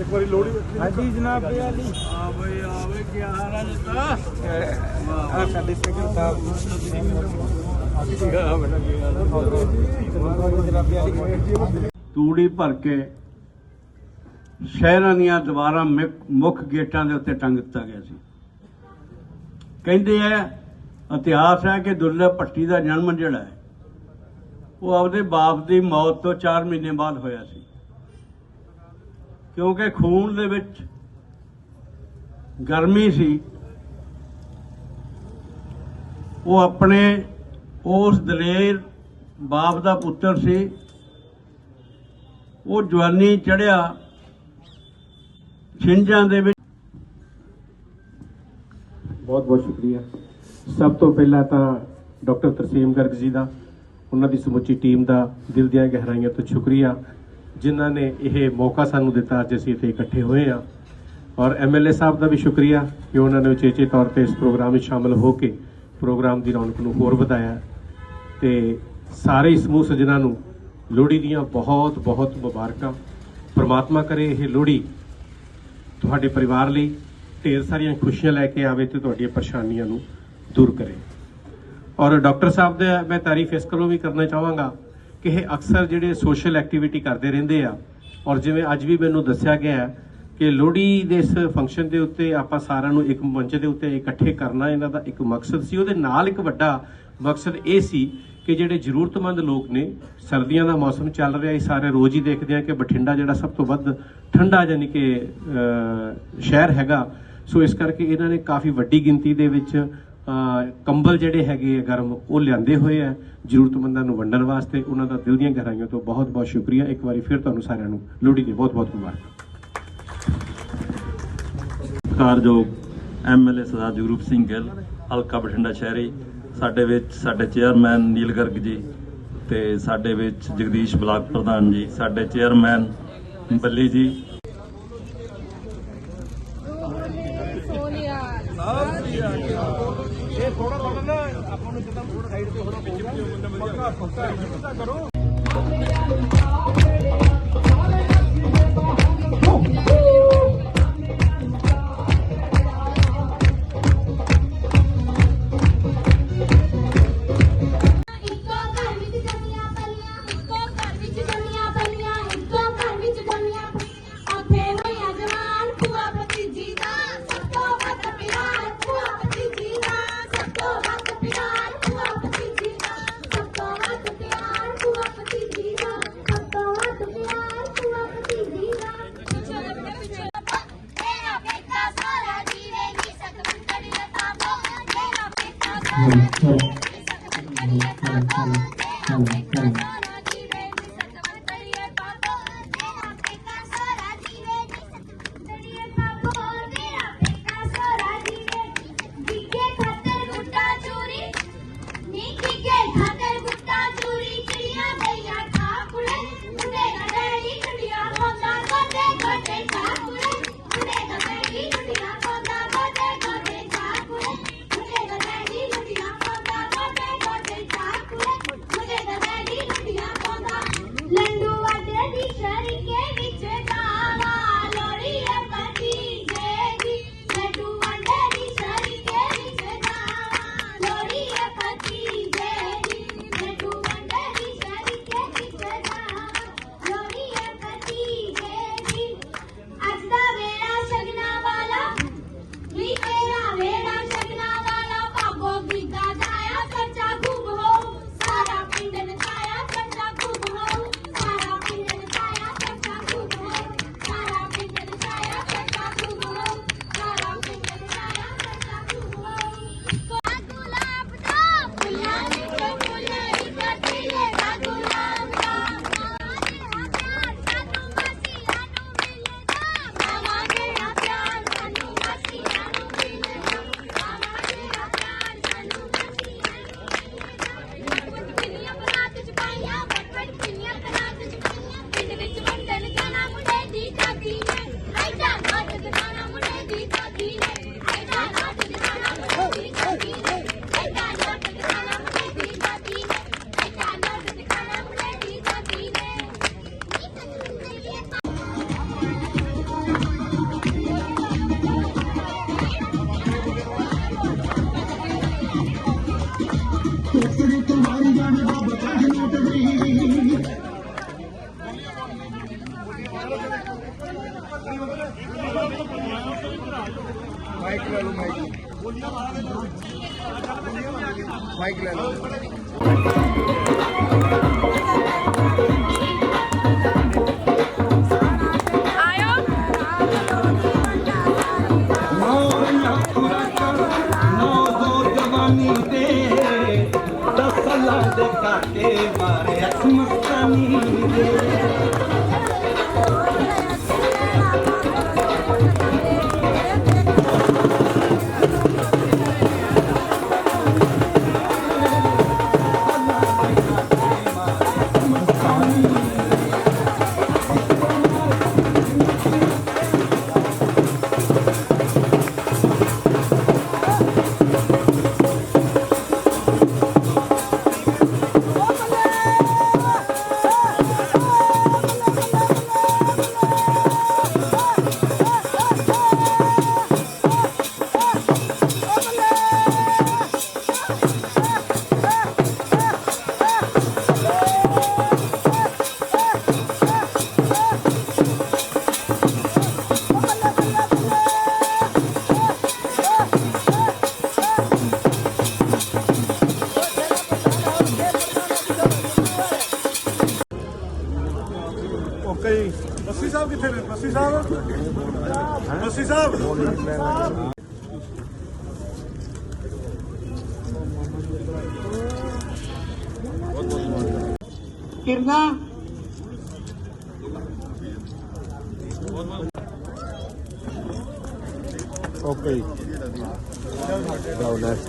ਇੱਕ ਵਾਰੀ ਲੋੜੀ ਹਾਂਜੀ ਜਨਾਬ ਬਈ ਅਲੀ ਆ ਬਈ ਆ ਬਈ ਕੀ ਹਾਲ ਹੈ ਜੱਟਾ? ਆ ਸਾਡੇ ਸੈਕਟਰ ਸਾਹਿਬ ਜਨਾਬ ਅਲੀ ਤੂੜੀ ਭਰ ਕੇ ਸ਼ਹਿਰਾਂ ਦੀਆਂ ਦੀਵਾਰਾਂ ਮਿਕ- ਮੁੱਖ ਗੇਟਾਂ ਦੇ ਉੱਤੇ ਟੰਗ ਦਿੱਤਾ ਗਿਆ ਸੀ। ਕਹਿੰਦੇ ਆ ਇਤਿਹਾਸ ਹੈ ਕਿ ਦੁਰਲਭ ਭੱਟੀ ਦਾ ਜਨਮ ਜਿਹੜਾ ਹੈ ਉਹ ਆਪਦੇ ਬਾਪ ਦੀ ਮੌਤ ਤੋਂ 4 ਮਹੀਨੇ ਬਾਅਦ ਹੋਇਆ ਸੀ। ਕਿਉਂਕਿ ਖੂਨ ਦੇ ਵਿੱਚ ਗਰਮੀ ਸੀ, ਉਹ ਆਪਣੇ, ਉਸ ਦਲੇਰ ਬਾਪ ਦਾ ਪੁੱਤਰ ਸੀ, ਉਹ ਜਵਾਨੀ ਚੜਿਆ ਛਿੰਝਾਂ ਦੇ ਵਿੱਚ। ਬਹੁਤ ਬਹੁਤ ਸ਼ੁਕਰੀਆ। ਸਭ ਤੋਂ ਪਹਿਲਾਂ ਤਾਂ ਡਾਕਟਰ ਤਰਸੀਮ ਗਰਗ ਜੀ ਦਾ, ਉਹਨਾਂ ਦੀ ਸਮੁੱਚੀ ਟੀਮ ਦਾ ਦਿਲ ਦੀਆਂ ਗਹਿਰਾਈਆਂ ਤੋਂ ਸ਼ੁਕਰੀਆ। ਜਿਨ੍ਹਾਂ ਨੇ ਇਹ ਮੌਕਾ ਸਾਨੂੰ ਦਿੱਤਾ ਅੱਜ ਅਸੀਂ ਇੱਥੇ ਇਕੱਠੇ ਹੋਏ ਆ ਔਰ ਐਮਐਲਏ ਸਾਹਿਬ ਦਾ ਵੀ ਸ਼ੁਕਰੀਆ ਕਿ ਉਹਨਾਂ ਨੇ ਉਚੇਚੇ ਤੌਰ ਤੇ ਇਸ ਪ੍ਰੋਗਰਾਮ ਵਿੱਚ ਸ਼ਾਮਲ ਹੋ ਕੇ ਪ੍ਰੋਗਰਾਮ ਦੀ ਰੌਣਕ ਨੂੰ ਹੋਰ ਵਧਾਇਆ। ਤੇ ਸਾਰੇ ਸਮੂਹ ਸੱਜਣਾਂ ਨੂੰ ਲੋਹੜੀ ਦੀਆਂ ਬਹੁਤ ਬਹੁਤ ਮੁਬਾਰਕਾਂ। ਪ੍ਰਮਾਤਮਾ ਕਰੇ ਇਹ ਲੋਹੜੀ ਤੁਹਾਡੇ ਪਰਿਵਾਰ ਲਈ ਢੇਰ ਸਾਰੀਆਂ ਖੁਸ਼ੀਆਂ ਲੈ ਕੇ ਆਵੇ ਤੇ ਤੁਹਾਡੀਆਂ ਪਰੇਸ਼ਾਨੀਆਂ ਨੂੰ ਦੂਰ ਕਰੇ। ਔਰ ਡਾਕਟਰ ਸਾਹਿਬ ਦਾ ਮੈਂ ਤਾਰੀਫ ਇਸ ਕੋਲੋਂ ਵੀ ਕਰਨਾ ਚਾਹਾਂਗਾ ਕਿ ਇਹ ਅਕਸਰ ਜਿਹੜੇ ਸੋਸ਼ਲ ਐਕਟੀਵਿਟੀ ਕਰਦੇ ਰਹਿੰਦੇ ਆ। ਔਰ ਜਿਵੇਂ ਅੱਜ ਵੀ ਮੈਨੂੰ ਦੱਸਿਆ ਗਿਆ ਕਿ ਲੋਹੜੀ ਦੇ ਇਸ ਫੰਕਸ਼ਨ ਦੇ ਉੱਤੇ ਆਪਾਂ ਸਾਰਿਆਂ ਨੂੰ ਇੱਕ ਮੰਚ ਦੇ ਉੱਤੇ ਇਕੱਠੇ ਕਰਨਾ, ਇਹਨਾਂ ਦਾ ਇੱਕ ਮਕਸਦ ਸੀ। ਉਹਦੇ ਨਾਲ ਇੱਕ ਵੱਡਾ ਮਕਸਦ ਇਹ ਸੀ ਕਿ ਜਿਹੜੇ ਜ਼ਰੂਰਤਮੰਦ ਲੋਕ ਨੇ, ਸਰਦੀਆਂ ਦਾ ਮੌਸਮ ਚੱਲ ਰਿਹਾ ਇਹ ਸਾਰੇ ਰੋਜ਼ ਹੀ ਦੇਖਦੇ ਆ ਕਿ ਬਠਿੰਡਾ ਜਿਹੜਾ ਸਭ ਤੋਂ ਵੱਧ ਠੰਡਾ ਯਾਨੀ ਕਿ ਸ਼ਹਿਰ ਹੈਗਾ। ਸੋ ਇਸ ਕਰਕੇ ਇਹਨਾਂ ਨੇ ਕਾਫੀ ਵੱਡੀ ਗਿਣਤੀ ਦੇ ਵਿੱਚ ਕੰਬਲ ਜਿਹੜੇ ਹੈਗੇ ਆ ਗਰਮ, ਉਹ ਲਿਆਂਦੇ ਹੋਏ ਆ। ਜ਼ਰੂਰਤਮੰਦਾਂ ਨੂੰ ਵੰਡਣ ਵਾਸਤੇ ਉਹਨਾਂ ਦਾ ਦਿਲ ਦੀਆਂ ਗਹਿਰਾਈਆਂ ਤੋਂ ਬਹੁਤ ਬਹੁਤ ਸ਼ੁਕਰੀਆ। ਇੱਕ ਵਾਰੀ ਫਿਰ ਤੁਹਾਨੂੰ ਸਾਰਿਆਂ ਨੂੰ ਲੋਹੜੀ ਦੀ ਬਹੁਤ ਬਹੁਤ ਮੁਬਾਰਕਾਂ। ਸਤਿਕਾਰਯੋਗ ਐਮਐਲਏ ਸਰਦਾਰ ਜਗਰੂਪ ਸਿੰਘ ਗਿੱਲ, ਹਲਕਾ ਬਠਿੰਡਾ ਸ਼ਹਿਰੀ, ਸਾਡੇ ਵਿੱਚ ਸਾਡੇ ਚੇਅਰਮੈਨ ਨੀਲ ਗਰਗ ਜੀ ਤੇ ਸਾਡੇ ਵਿੱਚ ਜਗਦੀਸ਼ ਬਲਾਕ ਪ੍ਰਧਾਨ ਜੀ, ਸਾਡੇ ਚੇਅਰਮੈਨ ਬੱਲੀ ਜੀ ਥੋੜਾ ਥੋੜਾ ਨਾ ਆਪਾਂ ਨੂੰ ਜਿੱਦਾਂ ਸਾਈਡ ਤੇ ਹੋਣਾ ਪਊਗਾ। ਪੱਕਾ ਪੱਕਾ। ਕਰੋ। ਬੇਟਾ ਸਾਰਾ ਜੀਵੇ ਨੀ ਸਕਵੰਤੜੀ ਲਤਾਪੋ ਮਾਈਕ ਮਾਈਕ ਲੈ ਲਓ। ਓਕੇ ਜੀ ਬੱਸੀ ਸਾਹਿਬ ਕਿੱਥੇ ਨੇ ਬੱਸੀ ਸਾਹਿਬ ਬੱਸੀ ਸਾਹਿਬ ਕਿਰਨਾ ਓਕੇ ਜੀ ਜਾਓ ਨੈਕਸਟ